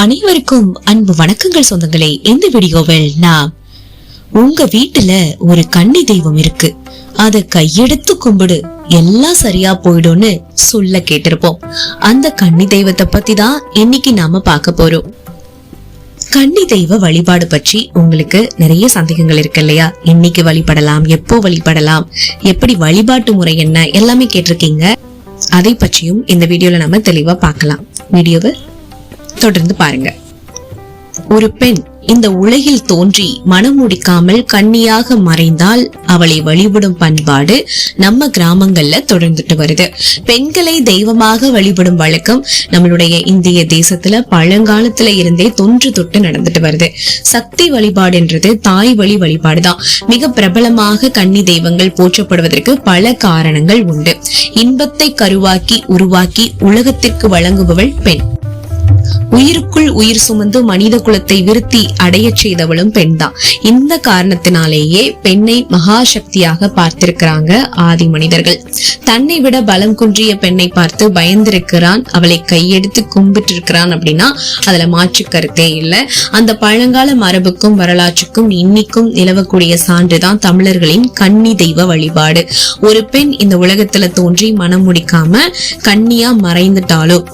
அனைவருக்கும் அன்பு வணக்கங்கள் சொந்தங்களே. இந்த வீடியோவில் நான் உங்க வீட்டுல ஒரு கன்னி தெய்வம் இருக்கு. அத கையெடுத்து கும்பிடு. எல்லாம் சரியா போயிடும்னு சொல்ல கேட்டிருப்போம். அந்த கன்னி தெய்வத்தை பத்தி தான் இன்னைக்கு நாம பார்க்க போறோம். கன்னி தெய்வ வழிபாடு பற்றி உங்களுக்கு நிறைய சந்தேகங்கள் இருக்கு இல்லையா? இன்னைக்கு வழிபடலாம் எப்போ வழிபடலாம் எப்படி வழிபாட்டு முறை என்ன எல்லாமே கேட்டிருக்கீங்க. அதை பற்றியும் இந்த வீடியோல நம்ம தெளிவா பார்க்கலாம். வீடியோவை தொடர்ந்து பாருங்க. ஒரு பெண் இந்த உலகில் தோன்றி மனம் முடிக்காமல் கண்ணியாக மறைந்தால் அவளை வழிபடும் பண்பாடு நம்ம கிராமங்கள்ல தொடர்ந்துட்டு வருது. பெண்களை தெய்வமாக வழிபடும் வழக்கம் நம்மளுடைய இந்திய தேசத்துல பழங்காலத்துல இருந்தே தொன்று தொட்டு நடந்துட்டு வருது. சக்தி வழிபாடுன்றது தாய் வழி வழிபாடுதான். மிக பிரபலமாக கன்னி தெய்வங்கள் போற்றப்படுவதற்கு பல காரணங்கள் உண்டு. இன்பத்தை கருவாக்கி உருவாக்கி உலகத்திற்கு வழங்குபவள் பெண். உயிருக்குள் உயிர் சுமந்து மனித குலத்தை விருத்தி அடையச் செய்தவளும் பெண்தான். இந்த காரணத்தினாலேயே பெண்ணை மகா சக்தியாக பார்த்திருக்கிறாங்க ஆதி மனிதர்கள். தன்னை விட பலம் குன்றிய பெண்ணை பார்த்து பயந்திருக்கிறான் அவளை கையெடுத்து கும்பிட்டு இருக்கிறான் அப்படின்னா அதுல மாற்று கருத்தே இல்லை. அந்த பழங்கால மரபுக்கும் வரலாற்றுக்கும் இன்னிக்கும் நிலவக்கூடிய சான்றுதான் தமிழர்களின் கன்னி தெய்வ வழிபாடு. ஒரு பெண் இந்த உலகத்துல தோன்றி மனம் முடிக்காம கண்ணியா மறைந்துட்டாலோ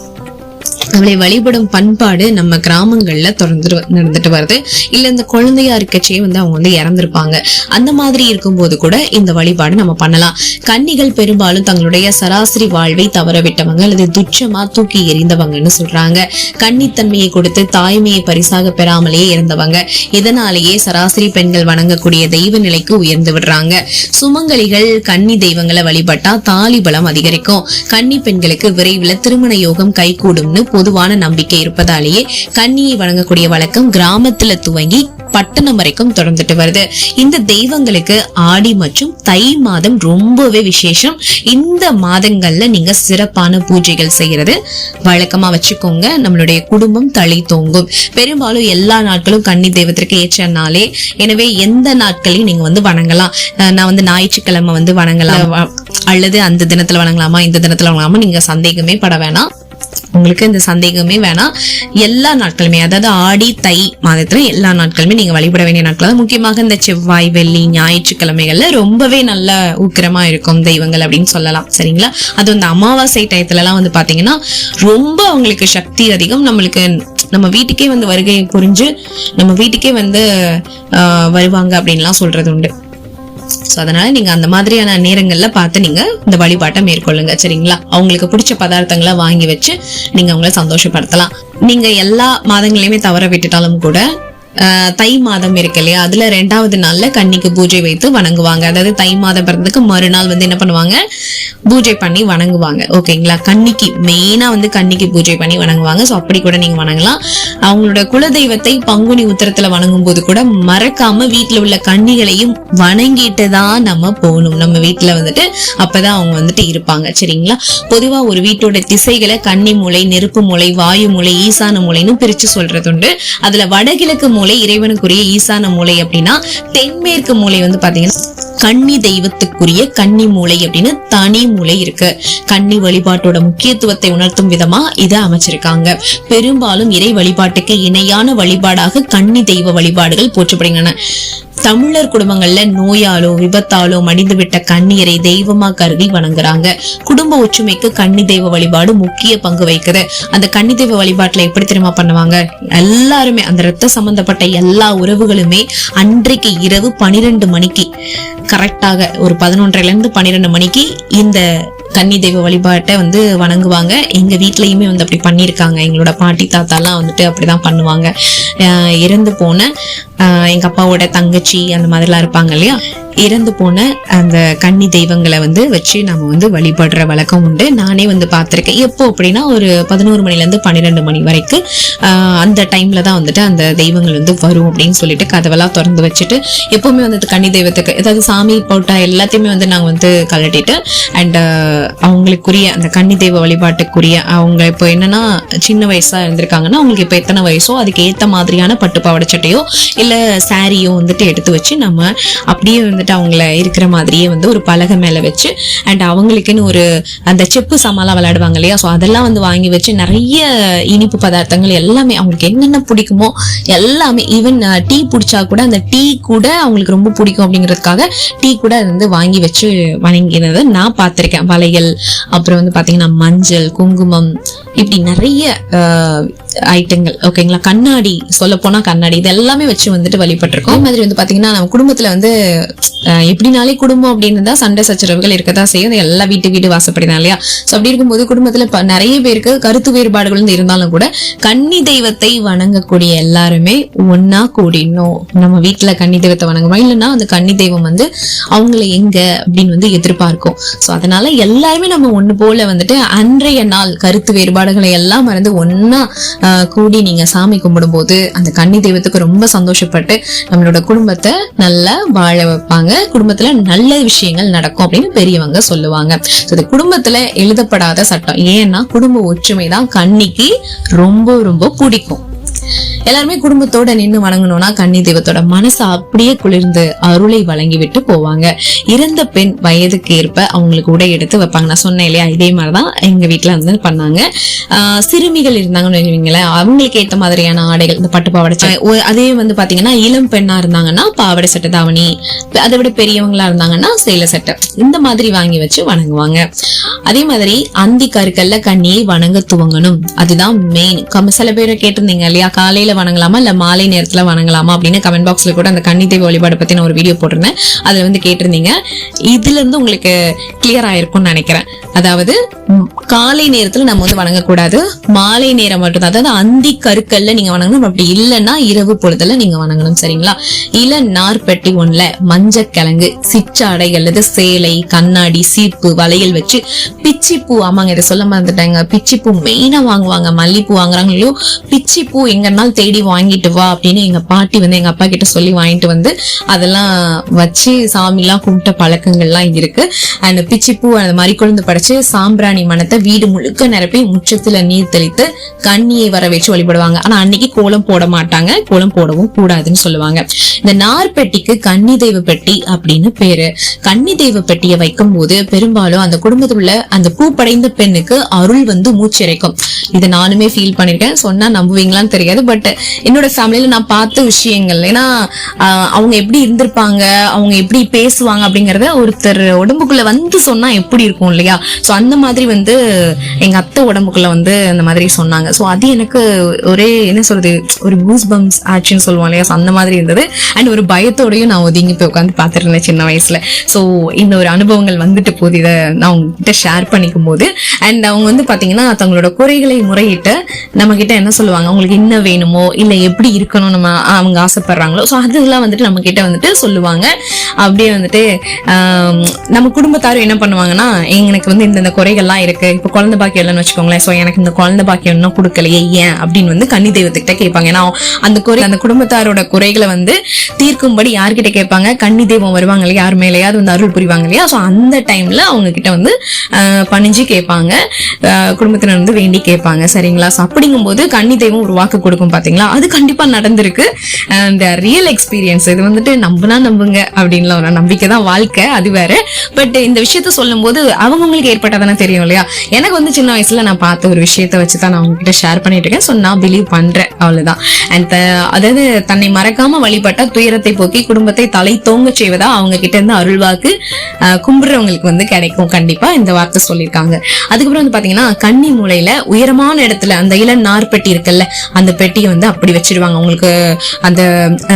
அவளை வழிபடும் பண்பாடு நம்ம கிராமங்கள்ல தொடர்ந்து நடந்துட்டு வருது. இல்ல இந்த குழந்தையா இருக்கச்சே வந்து அவங்க வந்து இறந்திருப்பாங்க. அந்த மாதிரி இருக்கும்போது கூட இந்த வழிபாடு நம்ம பண்ணலாம். கன்னிகள் பெரும்பாலும் தங்களுடைய சராசரி வாழ்வை தவற விட்டவங்க அல்லது துச்சமா தூக்கி எறிந்தவங்கன்னு சொல்றாங்க. கன்னித்தன்மையை கொடுத்து தாய்மையை பரிசாக பெறாமலேயே இருந்தவங்க இதனாலேயே சராசரி பெண்கள் வணங்கக்கூடிய தெய்வ நிலைக்கு உயர்ந்து விடுறாங்க. சுமங்கலிகள் கன்னி தெய்வங்களை வழிபட்டா தாலி பலம் அதிகரிக்கும். கன்னி பெண்களுக்கு விரைவில் திருமண யோகம் கைகூடும்னு பொதுவான நம்பிக்கை இருப்பதாலேயே கன்னியை வழங்கக்கூடிய வழக்கம் கிராமத்துல துவங்கி பட்டணம் வரைக்கும் தொடர்ந்துட்டு வருது. இந்த தெய்வங்களுக்கு ஆடி மற்றும் தை மாதம் ரொம்பவே விசேஷம். இந்த மாதங்கள்ல நீங்க சிறப்பான பூஜைகள் செய்யறது வழக்கமா வச்சுக்கோங்க. நம்மளுடைய குடும்பம் தலை தோங்கும். பெரும்பாலும் எல்லா நாட்களும் கன்னி தெய்வத்திற்கு ஏற்ற நாளே. எனவே எந்த நாட்களையும் நீங்க வந்து வணங்கலாம். நான் வந்து ஞாயிற்றுக்கிழமை வந்து வணங்கலாம். அல்லது அந்த தினத்துல வணங்கலாமா இந்த தினத்துல வணங்கலாமா நீங்க சந்தேகமே பட வேணாம். உங்களுக்கு இந்த சந்தேகமே வேணாம். எல்லா நாட்களுமே அதாவது ஆடி தை மாதத்துல எல்லா நாட்களுமே நீங்க வழிபட வேண்டிய நாட்கள் தான். முக்கியமாக இந்த செவ்வாய் வெள்ளி ஞாயிற்றுக்கிழமைகள்ல ரொம்பவே நல்ல ஊக்கிரமா இருக்கும் தெய்வங்கள் அப்படின்னு சொல்லலாம். சரிங்களா? அது இந்த அமாவாசை டயத்துல எல்லாம் வந்து பாத்தீங்கன்னா ரொம்ப அவங்களுக்கு சக்தி அதிகம். நம்மளுக்கு நம்ம வீட்டுக்கே வந்து வருகை புரிஞ்சு நம்ம வீட்டுக்கே வந்து வருவாங்க அப்படின்லாம் சொல்றது உண்டு. சோ அதனால நீங்க அந்த மாதிரியான நேரங்கள்ல பார்த்து நீங்க இந்த வழிபாட்டை மேற்கொள்ளுங்க சரிங்களா? அவங்களுக்கு பிடிச்ச பதார்த்தங்களை வாங்கி வச்சு நீங்க அவங்கள சந்தோஷப்படுத்தலாம். நீங்க எல்லா மாதங்களையுமே தவற விட்டுட்டாலும் கூட தை மாதம் இருக்கு இல்லையா? அதுல ரெண்டாவது நாள்ல கன்னிக்கு பூஜை வைத்து வணங்குவாங்க. அதாவது தை மாதம் பிறந்ததுக்கு மறுநாள் வந்து என்ன பண்ணுவாங்க? பூஜை பண்ணி வணங்குவாங்க. ஓகேங்களா? கன்னிக்கு மெயினா வந்து கன்னிக்கு பூஜை பண்ணி வணங்குவாங்க. ஸோ அப்படி கூட நீங்க வணங்கலாம். அவங்களோட குலதெய்வத்தை பங்குனி உத்தரத்துல வணங்கும் போது கூட மறக்காம வீட்டுல உள்ள கன்னிகளையும் வணங்கிட்டு தான் நம்ம போகணும். நம்ம வீட்டுல வந்துட்டு அப்பதான் அவங்க வந்துட்டு இருப்பாங்க. சரிங்களா? பொதுவா ஒரு வீட்டோட திசைகளை கன்னி மூலை நெருப்பு மூலை வாயு மூலை ஈசான மூலைன்னு பிரிச்சு சொல்றது உண்டு அதுல வடகிழக்கு மூலை இறைவனுக்குரிய ஈசான மூலை அப்படின்னா தென்மேற்கு மூலை வந்து பாத்தீங்கன்னா கன்னி தெய்வத்துக்குரிய கன்னி மூலை அப்படின்னு தனி மூலை இருக்கு. கன்னி வழிபாட்டோட முக்கியத்துவத்தை உணர்த்தும் விதமா இதை அமைச்சிருக்காங்க. பெரும்பாலும் இறை வழிபாட்டுக்கு இணையான வழிபாடாக கன்னி தெய்வ வழிபாடுகள் போற்றப்படுகின்றன. தமிழர் குடும்பங்கள்ல நோயாலோ விபத்தாலோ மடிந்துவிட்ட கண்ணீரை தெய்வமா கருதி வணங்குறாங்க. குடும்ப ஒற்றுமைக்கு கன்னி தெய்வ வழிபாடு முக்கிய பங்கு வைக்குது அந்த கன்னி தெய்வ வழிபாட்டுல எப்படி தெரியுமா பண்ணுவாங்க? எல்லாருமே அந்த ரத்த சம்பந்தப்பட்ட எல்லா உறவுகளுமே அன்றைக்கு இரவு பனிரெண்டு மணிக்கு கரெக்டாக ஒரு பதினொன்றரைல இருந்து பன்னிரெண்டு மணிக்கு இந்த கன்னி தெய்வ வழிபாட்டை வந்து வணங்குவாங்க. எங்க வீட்லயுமே வந்து அப்படி பண்ணியிருக்காங்க எங்களோட பாட்டி தாத்தாலாம் வந்துட்டு அப்படிதான் பண்ணுவாங்க. இறந்து போன ஆஹ் எங்க அப்பாவோட தங்கச்சி அந்த மாதிரிலாம் இருப்பாங்க இல்லையா? இறந்து போன அந்த கன்னி தெய்வங்களை வந்து வச்சு நம்ம வந்து வழிபடுற வழக்கம் உண்டு. நானே வந்து பார்த்துருக்கேன். எப்போ அப்படின்னா ஒரு பதினோரு மணிலேருந்து பன்னிரெண்டு மணி வரைக்கும் அந்த டைமில் தான் வந்துட்டு அந்த தெய்வங்கள் வந்து வரும் அப்படின்னு சொல்லிட்டு கதவெல்லாம் திறந்து வச்சுட்டு எப்போவுமே வந்து கன்னி தெய்வத்துக்கு ஏதாவது சாமி போட்டா எல்லாத்தையுமே வந்து நாங்கள் வந்து கலட்டிட்டு அண்ட் அவங்களுக்குரிய அந்த கன்னி தெய்வ வழிபாட்டுக்குரிய அவங்க இப்போ என்னன்னா சின்ன வயசாக இருந்திருக்காங்கன்னா அவங்களுக்கு இப்போ எத்தனை வயசோ அதுக்கு ஏற்ற மாதிரியான பட்டு பாவாடை சட்டையோ இல்லை சாரியோ வந்துட்டு எடுத்து வச்சு நம்ம அப்படியே வந்து வந்துட்டு அவங்கள இருக்கிற மாதிரியே வந்து ஒரு பலகை மேல வச்சு அண்ட் அவங்களுக்குன்னு ஒரு அந்த செப்பு சாமான்லாம் விளையாடுவாங்க இல்லையா? ஸோ அதெல்லாம் வந்து வாங்கி வச்சு நிறைய இனிப்பு பதார்த்தங்கள் எல்லாமே அவங்களுக்கு என்னென்ன பிடிக்குமோ எல்லாமே ஈவன் டீ பிடிச்சா கூட அந்த டீ கூட அவங்களுக்கு ரொம்ப பிடிக்கும் அப்படிங்கிறதுக்காக டீ கூட அது வந்து வாங்கி வச்சு வணங்கினதை நான் பார்த்துருக்கேன். வளையல் அப்புறம் வந்து பாத்தீங்கன்னா மஞ்சள் குங்குமம் இப்படி நிறைய ஐட்டங்கள். ஓகேங்களா கண்ணாடி சொல்ல போனா கண்ணாடி இது எல்லாமே வச்சு வந்துட்டு வழிபட்டிருக்கோம். அதே மாதிரி வந்து பாத்தீங்கன்னா நம்ம குடும்பத்துல வந்து எப்படினாலே குடும்பம் அப்படின்னு தான் சண்டை சச்சரவுகள் இருக்கதான் செய்யும். எல்லா வீட்டு வீடு வாசப்படிதான் இல்லையா? ஸோ அப்படி இருக்கும்போது குடும்பத்துல நிறைய பேருக்கு கருத்து வேறுபாடுகள் வந்து இருந்தாலும் கூட கன்னி தெய்வத்தை வணங்கக்கூடிய எல்லாருமே ஒன்னா கூடினோம் நம்ம வீட்டுல கன்னி தெய்வத்தை வணங்குறோம் இல்லைன்னா அந்த கன்னி தெய்வம் வந்து அவங்கள எங்க அப்படின்னு வந்து எதிர்பார்க்கும். ஸோ அதனால எல்லாருமே நம்ம ஒண்ணு போல வந்துட்டு அன்றைய நாள் கருத்து வேறுபாடுகளை எல்லாம் மறந்து ஒன்னா கூடி நீங்க சாமி கும்பிடும்போது அந்த கன்னி தெய்வத்துக்கு ரொம்ப சந்தோஷப்பட்டு நம்மளோட குடும்பத்தை நல்லா வாழ வைப்பாங்க. குடும்பத்துல நல்ல விஷயங்கள் நடக்கும் அப்படின்னு பெரியவங்க சொல்லுவாங்க. இது குடும்பத்துல எழுதப்படாத சட்டம். ஏன்னா குடும்ப ஒற்றுமை தான் கண்ணிக்கு ரொம்ப ரொம்ப பிடிக்கும். எல்லாருமே குடும்பத்தோட நின்னு வணங்கணும்னா கன்னி தெய்வத்தோட மனசு அப்படியே குளிர்ந்து அருளை வழங்கி விட்டு போவாங்க. இறந்த பெண் வயதுக்கு ஏற்ப அவங்களுக்கு உடை எடுத்து வைப்பாங்க. நான் சொன்னேன் இல்லையா? இதே மாதிரிதான் எங்க வீட்டுல வந்து பண்ணாங்க. சிறுமிகள் இருந்தாங்கன்னு வைங்களேன் அவங்களுக்கு ஏத்த மாதிரியான ஆடைகள் இந்த பட்டு பாவாடை அதே வந்து பாத்தீங்கன்னா இளம் பெண்ணா இருந்தாங்கன்னா பாவாடை சட்டை தாவணி அதை விட பெரியவங்களா இருந்தாங்கன்னா சேலை சட்டை. இந்த மாதிரி வாங்கி வச்சு வணங்குவாங்க. அதே மாதிரி அந்தி கருக்கல்ல கண்ணியை வணங்க துவங்கணும். அதுதான் மெயின் சில பேர் கேட்டிருந்தீங்க இல்லையா? காலையில வணங்கலாமா இல்ல மாலை நேரத்துல வணங்கலாமா அப்படின்னு கமெண்ட் பாக்ஸ்ல கூட அந்த கன்னி தெய்வ வழிபாடு பத்தி நான் ஒரு வீடியோ போட்டிருந்தேன். அதுல வந்து கேட்டிருந்தீங்க. இதுல இருந்து உங்களுக்கு கிளியர் ஆயிருக்கும்னு நினைக்கிறேன். அதாவது காலை நேரத்துல நம்ம வந்து வணங்கக்கூடாது. மாலை நேரம் மட்டும்தான். அதாவது அந்தி கருக்கல்ல நீங்க வணங்கணும். அப்படி இல்லைன்னா இரவு பொழுதுல நீங்க வணங்கணும். சரிங்களா? இள நார்பெட்டி ஒண்ணுல மஞ்சக்கிழங்கு சிற்றாடை அல்லது சேலை கண்ணாடி சீப்பு வளையல் வச்சு பிச்சிப்பூ ஆமாங்க இதை சொல்ல மறந்துட்டாங்க. பிச்சிப்பூ மெயினா வாங்குவாங்க. மல்லிப்பூ வாங்குறாங்க இல்லையோ பிச்சிப்பூ எங்கன்னாலும் தேடி வாங்கிட்டு வா அப்படின்னு எங்க பாட்டி வந்து எங்க அப்பா கிட்ட சொல்லி வாங்கிட்டு வந்து அதெல்லாம் வச்சு சாமிலாம் கும்பிட்ட பழக்கங்கள்லாம் இருக்கு. அந்த பிச்சிப்பூ அந்த மாதிரி கொழுந்து படைச்சு சாம்பிராணி மனத்தை வீடு முழுக்க நிரப்பி முற்றத்துல நீர் தெளித்து கண்ணியை வர வச்சு வழிபடுவாங்க. ஆனா அன்னைக்கு கோலம் போட மாட்டாங்க. கோலம் போடவும் கூடாதுன்னு சொல்லுவாங்க. இந்த நார்பெட்டிக்கு கன்னி தெய்வ பெட்டி அப்படின்னு பேரு. கன்னி தெய்வ பெட்டியை வைக்கும் போது பெரும்பாலும் அந்த குடும்பத்தில் உள்ள அந்த பூப்படைந்த பெண்ணுக்கு அருள் வந்து மூச்சிறைக்கும். இதை நானுமே ஃபீல் பண்ணிருக்கேன். சொன்னா நம்புவீங்களான்னு தெரியாது பட் என்னோட ஃபேமிலியில நான் பார்த்த விஷயங்கள். ஏன்னா அவங்க எப்படி இருந்திருப்பாங்க அவங்க எப்படி பேசுவாங்க அப்படிங்கறத ஒருத்தர் உடம்புக்குள்ள வந்து சொன்னா எப்படி இருக்கும் இல்லையா? சோ அந்த மாதிரி வந்து எங்க அத்தை உடம்புக்குள்ள வந்து அந்த மாதிரி சொன்னாங்க. சோ அது எனக்கு ஒரே என்ன சொல்றது ஒரு கூஸ் பம்ஸ் ஆச்சுன்னு சொல்லுவோம் இல்லையா? ஸோ அந்த மாதிரி இருந்தது. அண்ட் ஒரு பயத்தோடயும் நான் ஒதுங்கி போய் உட்காந்து பார்த்துருந்தேன் சின்ன வயசுல. சோ இந்த ஒரு அனுபவங்கள் வந்துட்டு போது இதை நான் உங்ககிட்ட ஷேர் பண்ணிக்கும் போது. அண்ட் அவங்க வந்து பாத்தீங்கன்னா தங்களோட குறைகளை முறையிட்டு நம்ம கிட்ட என்ன சொல்லுவாங்க? அவங்களுக்கு என்ன வேணுமோ இல்ல எப்படி இருக்கணும் நம்ம அவங்க ஆசைப்படுறாங்களோ ஸோ அதெல்லாம் வந்துட்டு நம்ம கிட்ட வந்துட்டு சொல்லுவாங்க. அப்படியே வந்துட்டு நம்ம குடும்பத்தாரும் என்ன பண்ணுவாங்கன்னா எனக்கு வந்து இந்த குறைகள்லாம் இருக்கு இப்ப குழந்தை பாக்கியம் இல்லைன்னு வச்சுக்கோங்களேன் ஸோ எனக்கு இந்த குழந்தை பாக்கியம் இன்னும் கொடுக்கலையே ஏன்? அப்படின்னு வந்து கன்னி தெய்வத்துக்கிட்ட கேட்பாங்க. ஏன்னா அந்த குறை அந்த குடும்பத்தாரோட குறைகளை வந்து தீர்க்கும்படி யார்கிட்ட கேட்பாங்க? கன்னி தெய்வம் வருவாங்க இல்லையா? யார் மேலேயாவது வந்து அருள் புரிவாங்க இல்லையா? சோ அந்த டைம்ல அவங்க கிட்ட வந்து ஆஹ், பணிஞ்சு கேட்பாங்க. குடும்பத்தினர் வந்து வேண்டி கேட்பாங்க. சரிங்களா? ஸோ அப்படிங்கும்போது கன்னி தெய்வம் ஒரு வாக்கு கொடுக்கும் பாத்தீங்களா? அது கண்டிப்பா நடந்திருக்கு. அந்த ரியல் எக்ஸ்பீரியன்ஸ் இது வந்துட்டு நம்புனா நம்புங்க அப்படின்னு ஒரு நம்பிக்கை தான் வாழ்க்கை அது வேற. பட் இந்த விஷயத்த சொல்லும்போது அவங்கவுங்களுக்கு ஏற்பட்டாதான தெரியும் இல்லையா? எனக்கு வந்து சின்ன வயசுல நான் பார்த்த ஒரு விஷயத்த வச்சு தான் நான் உங்ககிட்ட ஷேர் பண்ணிட்டு இருக்கேன். ஸோ நான் பிலீவ் பண்றேன் அவ்வளவுதான். அண்ட் அதாவது தன்னை மறக்காம வழிபட்ட துயரத்தை போக்கி குடும்பத்தை தலை தோங்க செய்வதா அவங்க கிட்ட இருந்து அருள்வாக்கு கும்பிடுறவங்களுக்கு வந்து கிடைக்கும் கண்டிப்பா இந்த வார்த்தை சொல்லியிருக்காங்க. அதுக்கப்புறம் வந்து பாத்தீங்கன்னா கன்னி மூலையில உயரமான இடத்துல அந்த இள நார்பெட்டி இருக்குல்ல அந்த பெட்டியை வந்து அப்படி வச்சிருவாங்க. உங்களுக்கு அந்த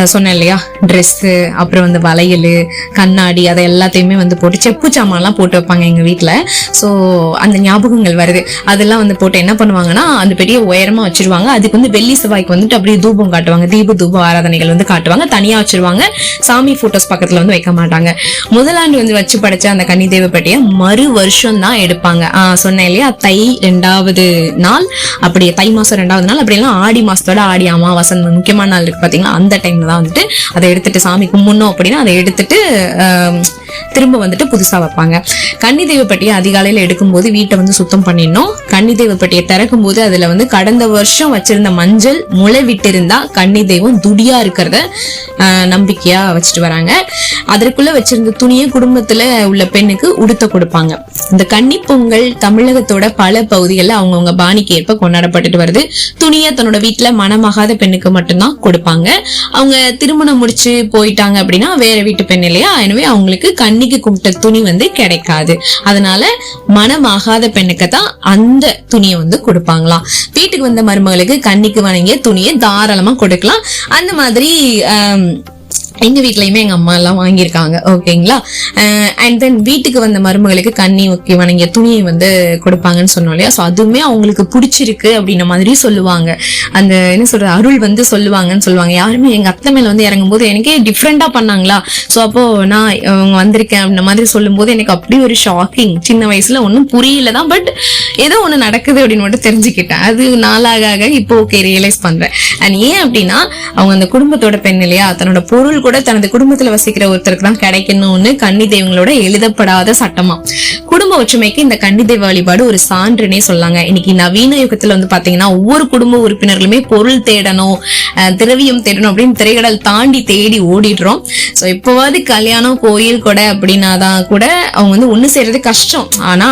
சொன்னேன் இல்லையா? ட்ரெஸ்ஸு அப்புறம் வந்து வளையல் கண்ணாடி அதை எல்லாத்தையுமே வந்து போட்டு செப்பு சாமான்லாம் போட்டு வைப்பாங்க எங்கள் வீட்டில் ஸோ அந்த ஞாபகங்கள் வருது. அதெல்லாம் வந்து போட்டு என்ன பண்ணுவாங்கன்னா அந்த பெரிய உயரமா வச்சிருவாங்க. அதுக்கு வந்து வெள்ளி செவ்வாய்க்கு வந்துட்டு அப்படியே தூபம் காட்டுவாங்க. தீப தூப ஆராதனைகள் வந்து காட்டுவாங்க. தனியாக வச்சிருவாங்க. சாமி ஃபோட்டோஸ் பக்கத்தில் வந்து வைக்க மாட்டாங்க. முதலாண்டு வந்து வச்சு படைச்ச அந்த கன்னி தேவப்பட்டியை மறு வருஷம் தான் எடுப்பாங்க. ஆஹ் சொன்னேன் இல்லையா? தை ரெண்டாவது நாள். அப்படி தை மாதம் ரெண்டாவது நாள். அப்படியெல்லாம் ஆடி மாதத்தோட ஆடி ஆடி அமாவாசை அந்த முக்கியமான நாள் இருக்கு பாத்தீங்களா? அந்த டைம்ல தான் வந்துட்டு அதை எடுத்துட்டு சாமி கும்பிடணும் அப்படின்னா அதை எடுத்துட்டு திரும்ப வந்துட்டு புதுசா வைப்பாங்க. கன்னி தெய்வப்பட்டியை அதிகாலையில எடுக்கும்போது வீட்டை வந்து சுத்தம் பண்ணிடணும். கன்னி தெய்வப்பட்டியை திறக்கும் போது அதுல வந்து கடந்த வருஷம் வச்சிருந்த மஞ்சள் முளை விட்டிருந்தா கன்னி தெய்வம் துடியா இருக்கிறத நம்பிக்கையா வச்சுட்டு வராங்க. அதற்குள்ள வச்சிருந்த துணியை குடும்பத்துல உள்ள பெண்ணுக்கு உடுத்த கொடுப்பாங்க. இந்த கன்னி பொங்கல் தமிழகத்தோட பல பகுதிகளில் அவங்கவுங்க பாணிக்கு ஏற்ப கொண்டாடப்பட்டுட்டு வருது. துணியை தன்னோட வீட்டுல மனமாகாத பெண்ணுக்கு மட்டும்தான் கொடுப்பாங்க. அவங்க திருமணம் முடிச்சு போயிட்டாங்க அப்படின்னா வேற வீட்டு பெண் இல்லையா? எனவே அவங்களுக்கு கண்ணிக்கு கும்பிட்ட துணி வந்து கிடைக்காது. அதனால மனமாகாத பெண்ணுக்கு தான் அந்த துணியை வந்து கொடுப்பாங்களாம். வீட்டுக்கு வந்த மருமகளுக்கு கன்னிக்கு வணங்கிய துணியை தாராளமா கொடுக்கலாம். அந்த மாதிரி எங்கள் எங்க எங்கள் எங்க அம்மா எல்லாம் வாங்கியிருக்காங்க ஓகேங்களா அண்ட் தென் வீட்டுக்கு வந்த மருமகளுக்கு கண்ணி ஓகே வணங்கிய துணியை வந்து கொடுப்பாங்கன்னு சொன்னோம் இல்லையா? ஸோ அதுவுமே அவங்களுக்கு பிடிச்சிருக்கு அப்படின்ன மாதிரி சொல்லுவாங்க. அந்த என்ன சொல்கிறது அருள் வந்து சொல்லுவாங்கன்னு சொல்லுவாங்க. யாருமே எங்க அத்தை மேலே வந்து இறங்கும்போது எனக்கே டிஃப்ரெண்ட்டாக பண்ணாங்களா? ஸோ அப்போ நான் அவங்க வந்திருக்கேன் அப்படின்ன மாதிரி சொல்லும்போது எனக்கு அப்படி ஒரு ஷாக்கிங் சின்ன வயசுல ஒன்றும் புரியல தான் பட் ஏதோ ஒண்ணு நடக்குது அப்படின்னு மட்டும் தெரிஞ்சுக்கிட்டேன். அது நாளாக ஆக இப்போ ஓகே ரியலைஸ் பண்றேன். அண்ட் ஏன் அப்படின்னா அவங்க அந்த குடும்பத்தோட பெண் இல்லையா? தன்னோட பொருள் கூட தனது குடும்பத்துல வசிக்கிற ஒருத்தருக்கு தான் கிடைக்கணும்னு கன்னி தெய்வங்களோட எழுதப்படாத சட்டமா? குடும்ப ஒற்றுமைக்கு இந்த கன்னி தெய்வ வழிபாடு ஒரு சான்றுனே சொல்லாங்க. இன்னைக்கு நவீன யுகத்துல வந்து பாத்தீங்கன்னா ஒவ்வொரு குடும்ப உறுப்பினர்களுமே பொருள் தேடணும் திரவியம் தேடணும் அப்படின்னு திரைகடல் தாண்டி தேடி ஓடிடுறோம். சோ இப்போவாது கல்யாணம் கோயில் கொடை அப்படின்னாதான் கூட அவங்க வந்து ஒண்ணு சேர்றது கஷ்டம். ஆனா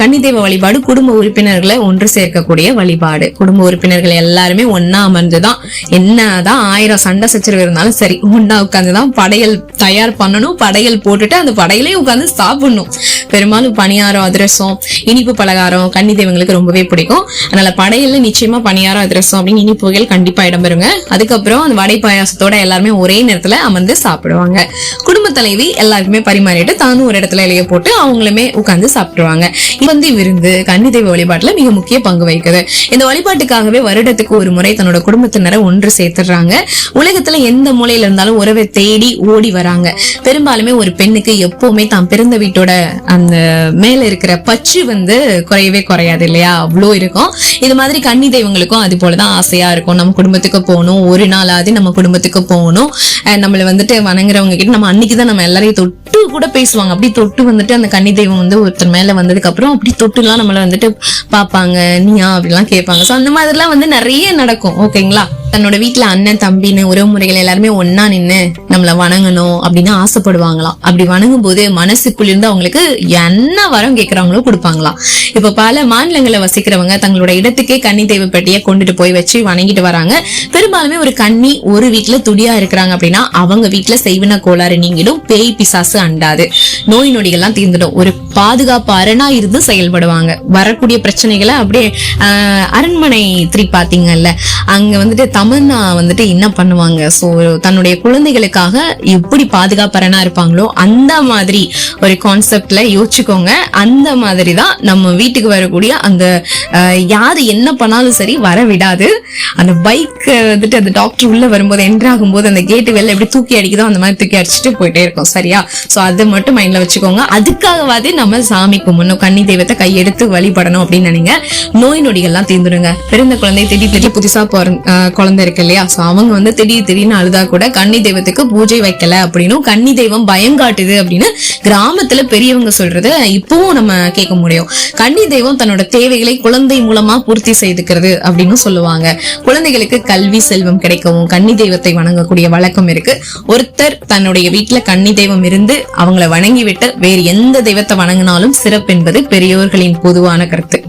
கன்னி தெய்வ வழிபாடு குடும்ப உறுப்பினர்களை ஒன்று சேர்க்கக்கூடிய வழிபாடு. குடும்ப உறுப்பினர்கள் எல்லாருமே ஒண்ணா அமர்ந்துதான். என்னதான் ஆயிரம் சண்டை சச்சரவு இருந்தாலும் சரி ஒண்ணா உட்காந்துதான் படையல் தயார் பண்ணணும் படையல் போட்டுட்டு அந்த படையலே உட்காந்து சாப்பிடணும். பெரும்பாலும் பணியாரம் அதிரசம் இனிப்பு பலகாரம் கன்னி தெய்வங்களுக்கு ரொம்பவே பிடிக்கும். அதனால படையல்ல நிச்சயமா பணியாரம் அதிரசம் அப்படின்னு இனிப்புகள் கண்டிப்பா இடம்பெறுங்க அதுக்கப்புறம் அந்த வடை பாயாசத்தோட எல்லாருமே ஒரே நேரத்துல அமர்ந்து சாப்பிடுவாங்க. குடும்ப தலைவி எல்லாருக்குமே பரிமாறிட்டு தானும் ஒரு இடத்துல இலைய போட்டு அவங்களுமே உட்கார்ந்து சாப்பிடுவாங்க இது வந்து விருந்து கன்னி தெய்வ வழிபாட்டுல மிக முக்கிய பங்கு வகிக்குது. இந்த வழிபாட்டுக்காகவே வருடத்துக்கு ஒரு முறை தன்னோட குடும்பத்தினரை ஒன்று சேர்த்துடுறாங்க. உலகத்துல எந்த மூலையில இருந்தாலும் உறவை தேடி ஓடி வராங்க. பெரும்பாலுமே ஒரு பெண்ணுக்கு எப்பவுமே தான் பிறந்த வீட்டோட அந்த மேல இருக்கிற பச்சு வந்து குறையவே குறையாது இல்லையா? அவ்வளோ இருக்கும். இது மாதிரி கன்னி தெய்வங்களுக்கும் அது போலதான் ஆசையா இருக்கும். நம்ம குடும்பத்துக்கு போகணும். ஒரு நாளாவது நம்ம குடும்பத்துக்கு போகணும். அஹ் நம்மள வந்துட்டு வணங்குறவங்க கிட்ட நம்ம அன்னைக்குதான் நம்ம எல்லாரையும் தொட்டு கூட பேசுவாங்க. அப்படி தொட்டு வந்துட்டு அந்த கன்னி தெய்வம் வந்து ஒருத்தர் மேல வந்ததுக்கு அப்புறம் அப்படி தொட்டுலாம் நம்மள வந்துட்டு பாப்பாங்க. நீயா? அப்படிலாம் கேட்பாங்க. சோ அந்த மாதிரிலாம் வந்து நிறைய நடக்கும். ஓகேங்களா தன்னோட வீட்டுல அண்ணன் தம்பின்னு உறவு முறைகள் எல்லாருமே ஒன்னா என்ன நம்மள வணங்கணும் அப்படின்னு ஆசைப்படுவாங்களாம். அப்படி வணங்கும் போது மனசுக்குள்ள இருந்து அவங்களுக்கு என்ன வரம் கேட்கறாங்களோ கொடுப்பாங்களாம். இப்ப பல மாநிலங்களை வசிக்கிறவங்க தங்களோட இடத்துக்கே கன்னி தெய்வ பெட்டியை கொண்டுட்டு போய் வச்சு வணங்கிட்டு வராங்க. பெரும்பாலுமே ஒரு கன்னி ஒரு வீட்டுல துடியா இருக்கிறாங்க அப்படின்னா அவங்க வீட்டுல செய்வன கோளாறு நீங்கிடும் பேய் பிசாசு அண்டாது. நோய் நொடிகள்லாம் தீர்ந்துடும். ஒரு பாதுகாப்பு அரணா இருந்து செயல்படுவாங்க. வரக்கூடிய பிரச்சனைகளை அப்படியே ஆஹ், அரண்மனை த்ரீ பாத்தீங்கல்ல அங்க வந்துட்டு தமன்னா வந்துட்டு என்ன பண்ணுவாங்க? சோ தன்னுடைய குழந்தைகளுக்காக எப்படி பாதுகாப்பரனா இருப்பாங்களோ அந்த மாதிரி ஒரு கான்செப்ட்ல யோசிச்சுக்கோங்க. அந்த மாதிரி தான் நம்ம வீட்டுக்கு வரக்கூடிய அந்த யாரு என்ன பண்ணாலும் சரி வர விடாது. அந்த பைக் வந்துட்டு அந்த டாக்டர் உள்ள வரும்போது என்ட்ரு ஆகும்போது அந்த கேட்டு வெளில எப்படி தூக்கி அடிக்குதோ அந்த மாதிரி தூக்கி அடிச்சுட்டு போயிட்டே இருக்கும். சரியா? சோ அதை மட்டும் மைண்ட்ல வச்சுக்கோங்க. அதுக்காகவாது நம்ம சாமி கும்பிடணும் கன்னி தெய்வத்தை கையெடுத்து வழிபடணும் அப்படின்னு நினைங்க. நோய் நொடிகள்லாம் தீர்ந்துடுங்க. பிறந்த குழந்தை திடீர் திடீர் புதுசா குழந்தை இருக்கு இல்லையா? சோ அவங்க வந்து திடீர் திடீர்னு அழுதா கூட கன்னி தெய்வத்துக்கு பூஜை வைக்கல அப்படின்னும் கன்னி தெய்வம் பயம் காட்டுது அப்படின்னு கிராமத்துல பெரியவங்க சொல்றத இப்பவும் நம்ம கேட்க முடியும். கன்னி தெய்வம் தன்னோட தேவைகளை குழந்தை மூலமா பூர்த்தி செய்துக்கிறது அப்படின்னு சொல்லுவாங்க. குழந்தைகளுக்கு கல்வி செல்வம் கிடைக்கவும் கன்னி தெய்வத்தை வணங்கக்கூடிய வழக்கம் இருக்கு. ஒருத்தர் தன்னுடைய வீட்டுல கன்னி தெய்வம் இருந்து அவங்கள வணங்கி விட்டு வேறு எந்த தெய்வத்தை வணங்கினாலும் சிறப்பு என்பது பெரியோர்களின் பொதுவான கருத்து.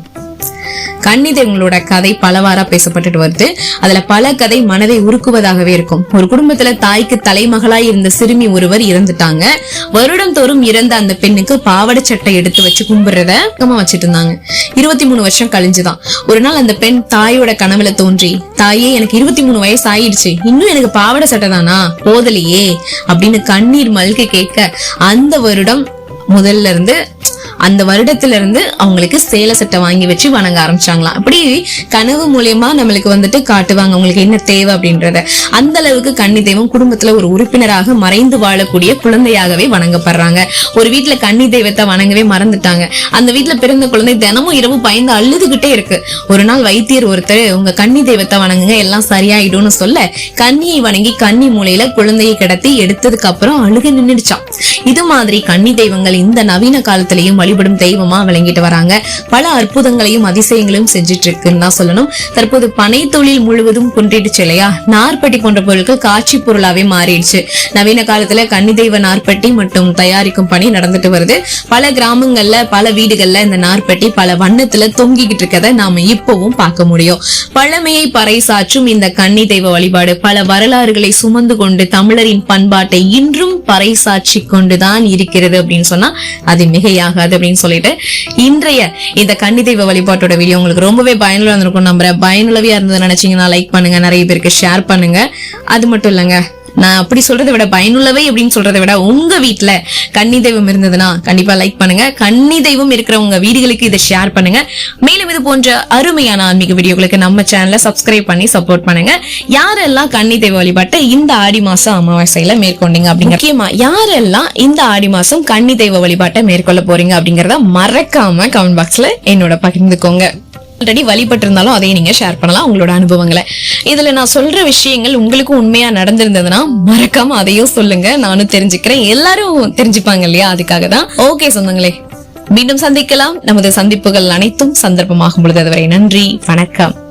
கன்னிதங்களோட கதை பலவாரா பேசப்பட்டுட்டு வருது. அதுல பல கதை மனதை உருக்குவதாகவே இருக்கும். ஒரு குடும்பத்துல தாய்க்கு தலைமகளாய் இருந்த சிறுமி ஒருவர் இறந்துட்டாங்க. வருடம் தோறும் இறந்த அந்த பெண்ணுக்கு பாவாடை சட்டை எடுத்து வச்சு கும்பிடுறத வச்சுட்டு இருந்தாங்க. இருபத்தி மூணு வருஷம் கழிஞ்சுதான். ஒரு நாள் அந்த பெண் தாயோட கனவுல தோன்றி தாயே எனக்கு இருபத்தி மூணு வயசு ஆயிடுச்சு இன்னும் எனக்கு பாவாடை சட்டை தானா? போதலையே. அப்படின்னு கண்ணீர் மல்க கேட்க அந்த வருடம் முதல்ல இருந்து அந்த வருடத்துல இருந்து அவங்களுக்கு சேல சட்டை வாங்கி வச்சு வணங்க ஆரம்பிச்சாங்களாம். அப்படி கனவு மூலியமா நம்மளுக்கு வந்துட்டு காட்டுவாங்க அவங்களுக்கு என்ன தேவை? அப்படின்றத. அந்த அளவுக்கு கன்னி தெய்வம் குடும்பத்துல ஒரு உறுப்பினராக மறைந்து வாழக்கூடிய குழந்தையாகவே வணங்கப்படுறாங்க. ஒரு வீட்டுல கன்னி தெய்வத்தை வணங்கவே மறந்துட்டாங்க. அந்த வீட்டுல பிறந்த குழந்தை தினமும் இரவு பயந்து அழுதுகிட்டே இருக்கு. ஒரு நாள் வைத்தியர் ஒருத்தர் உங்க கன்னி தெய்வத்தை வணங்குங்க எல்லாம் சரியாயிடும்னு சொல்ல கன்னியை வணங்கி கன்னி மூலையில குழந்தையை கிடத்தி எடுத்ததுக்கு அப்புறம் அழுக நின்னுடுச்சாம். இது மாதிரி கன்னி தெய்வங்கள் இந்த நவீன காலத்திலையும் வழிபடும் தெய்வமா விளங்கிட்டு வராங்க. பல அற்புதங்களையும் அதிசயங்களையும் செஞ்சிட்டு இருக்குன்னு தான் சொல்லணும். தற்போது பனை தொழில் முழுவதும் குன்றிடுச்சு இல்லையா? நார்பட்டி போன்ற பொருட்கள் காட்சி பொருளாவே மாறிடுச்சு. நவீன காலத்துல கன்னி தெய்வ நார்பட்டி மற்றும் தயாரிக்கும் பணி நடந்துட்டு வருது. பல கிராமங்கள்ல பல வீடுகள்ல இந்த நார்பட்டி பல வண்ணத்துல தொங்கிக்கிட்டு இருக்கதை நாம இப்பவும் பார்க்க முடியும். பழமையை பறைசாற்றும் இந்த கன்னி தெய்வ வழிபாடு பல வரலாறுகளை சுமந்து கொண்டு தமிழரின் பண்பாட்டை இன்றும் பறைசாற்றி கொண்டுதான் இருக்கிறது அப்படின்னு சொன்னா அது மிகையாகாது. அப்படின்னு சொல்லிட்டு இன்றைய இந்த கன்னி தெய்வ வழிபாட்டோட வீடியோ உங்களுக்கு ரொம்பவே பயனுள்ள இருந்திருக்கும் நம்புறேன். பயனுள்ளவியா இருந்தது நினைச்சீங்கன்னா லைக் பண்ணுங்க. நிறைய பேருக்கு ஷேர் பண்ணுங்க. அது மட்டும் இல்லைங்க. நான் அப்படி சொல்றதை விட பயனுள்ளவை அப்படின்னு சொல்றதை விட உங்க வீட்டுல கன்னி தெய்வம் இருந்ததுன்னா கண்டிப்பா லைக் பண்ணுங்க. கன்னி தெய்வம் இருக்கிற உங்க வீடுகளுக்கு இதை ஷேர் பண்ணுங்க. மேலும் இது போன்ற அருமையான ஆன்மீக வீடியோகளுக்கு நம்ம சேனலை சப்ஸ்கிரைப் பண்ணி சப்போர்ட் பண்ணுங்க. யாரெல்லாம் கன்னி தெய்வ வழிபாட்டை இந்த ஆடி மாசம் அமாவாசையில மேற்கொண்டீங்க அப்படிங்கிற முக்கியமா யாரெல்லாம் இந்த ஆடி மாசம் கன்னி தெய்வ வழிபாட்டை மேற்கொள்ள போறீங்க அப்படிங்கறத மறக்காம கமெண்ட் பாக்ஸ்ல என்னோட பகிர்ந்துக்கோங்க. ஆல்ரெடி வழிபட்டு இருந்தாலும் அதையும் நீங்க ஷேர் பண்ணலாம் உங்களோட அனுபவங்களை. இதுல நான் சொல்ற விஷயங்கள் உங்களுக்கும் உண்மையா நடந்திருந்ததுன்னா மறக்காம அதையும் சொல்லுங்க நானும் தெரிஞ்சுக்கிறேன். எல்லாரும் தெரிஞ்சுப்பாங்க இல்லையா? அதுக்காக தான். ஓகே சொந்தங்களே. மீண்டும் சந்திக்கலாம். நமது சந்திப்புகள் அனைத்தும் சந்தர்ப்பமாகும் பொழுது அதுவரை நன்றி வணக்கம்.